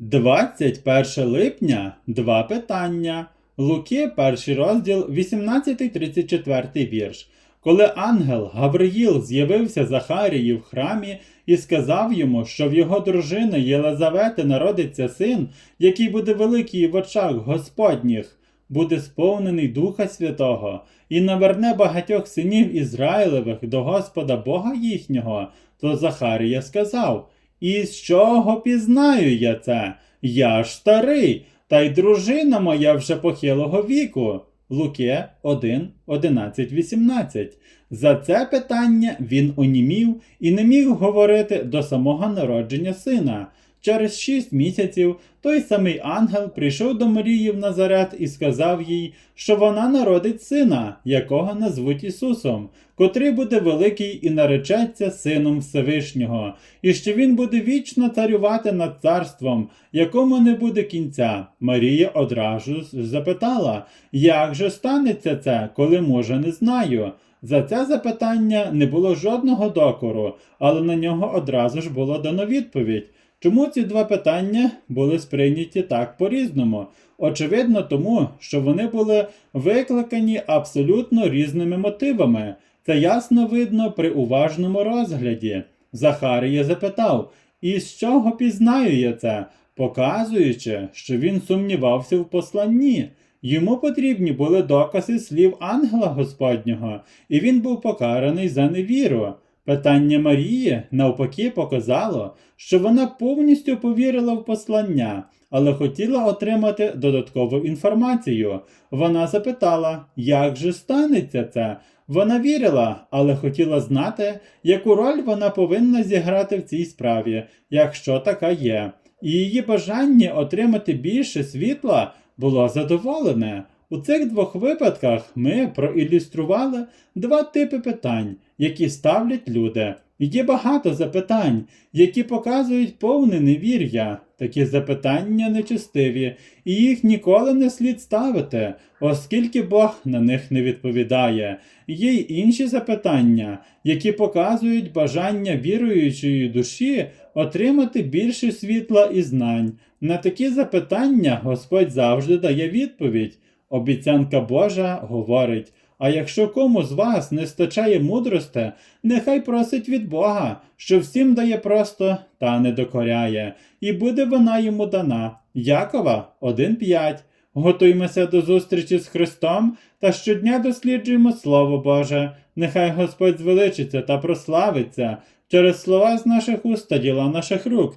21 липня два питання. Луки, перший розділ, 18-34 вірш. Коли ангел Гавриїл з'явився Захарії в храмі і сказав йому, що в його дружини Єлизавети народиться син, який буде великий в очах Господніх, буде сповнений Духа Святого, і наверне багатьох синів Ізраїлевих до Господа Бога їхнього, то Захарія сказав: І з чого пізнаю я це? Я ж старий, та й дружина моя вже похилого віку. Луке 1, 11, 18. За це питання він онімів і не міг говорити до самого народження сина. Через шість місяців той самий ангел прийшов до Марії в Назарет і сказав їй, що вона народить сина, якого назвуть Ісусом, котрий буде великий і наречеться сином Всевишнього, і що він буде вічно царювати над царством, якому не буде кінця. Марія одразу запитала, як же станеться це, коли може не знаю. За це запитання не було жодного докору, але на нього одразу ж було дано відповідь. Чому ці два питання були сприйняті так по-різному? Очевидно, тому, що вони були викликані абсолютно різними мотивами. Це ясно видно при уважному розгляді. Захарія запитав: І з чого пізнаю я це, показуючи, що він сумнівався в посланні. Йому потрібні були докази слів ангела Господнього, і він був покараний за невіру. Питання Марії навпаки показало, що вона повністю повірила в послання, але хотіла отримати додаткову інформацію. Вона запитала, як же станеться це. Вона вірила, але хотіла знати, яку роль вона повинна зіграти в цій справі, якщо така є. І її бажання отримати більше світла було задоволене. У цих двох випадках ми проілюстрували два типи питань, які ставлять люди. Є багато запитань, які показують повне невір'я. Такі запитання нечестиві, і їх ніколи не слід ставити, оскільки Бог на них не відповідає. Є й інші запитання, які показують бажання віруючої душі отримати більше світла і знань. На такі запитання Господь завжди дає відповідь. Обіцянка Божа говорить: а якщо кому з вас не стачає мудрости, нехай просить від Бога, що всім дає просто та не докоряє, і буде вона йому дана. Якова 1.5. Готуймося до зустрічі з Христом та щодня досліджуємо Слово Боже. Нехай Господь звеличиться та прославиться через слова з наших уст та діла наших рук.